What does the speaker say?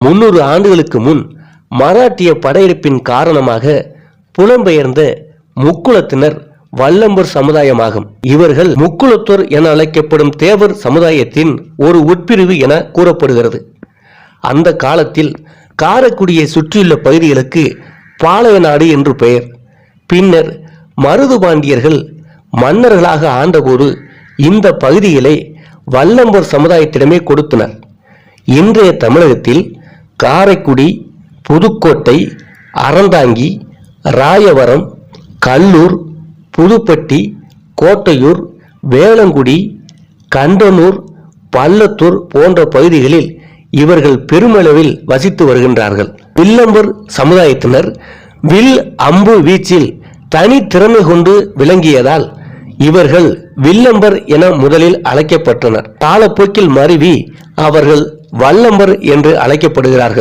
முன்னூறு ஆண்டுகளுக்கு முன் மராட்டிய படையெடுப்பின் காரணமாக புலம்பெயர்ந்த முக்குளத்தினர் வல்லம்பர் சமுதாயமாகும். இவர்கள் முக்குளத்தோர் என அழைக்கப்படும் தேவர் சமுதாயத்தின் ஒரு உட்பிரிவு என கூறப்படுகிறது. அந்த காலத்தில் காரைக்குடியை சுற்றியுள்ள பகுதிகளுக்கு பாளையநாடு என்று பெயர். பின்னர் மருது பாண்டியர்கள் மன்னர்களாக ஆண்டபோது இந்த பகுதிகளை வல்லம்பர் சமுதாயத்திடமே கொடுத்தனர். இன்றைய தமிழகத்தில் காரைக்குடி புதுக்கோட்டை அறந்தாங்கி ராயவரம் கல்லூர் புதுப்பட்டி கோட்டையூர் வேளங்குடி கண்டனூர் பள்ளத்தூர் போன்ற பகுதிகளில் இவர்கள் பெருமளவில் வசித்து வருகின்றார்கள். வில்லம்பர் சமுதாயத்தினர் வில் அம்பு வீச்சில் தனித்திறமை கொண்டு விளங்கியதால் இவர்கள் வில்லம்பர் என முதலில் அழைக்கப்பட்டனர். காலப்போக்கில் மருவி அவர்கள் வல்லம்பர் என்று அழைக்கப்படுகிறார்கள்.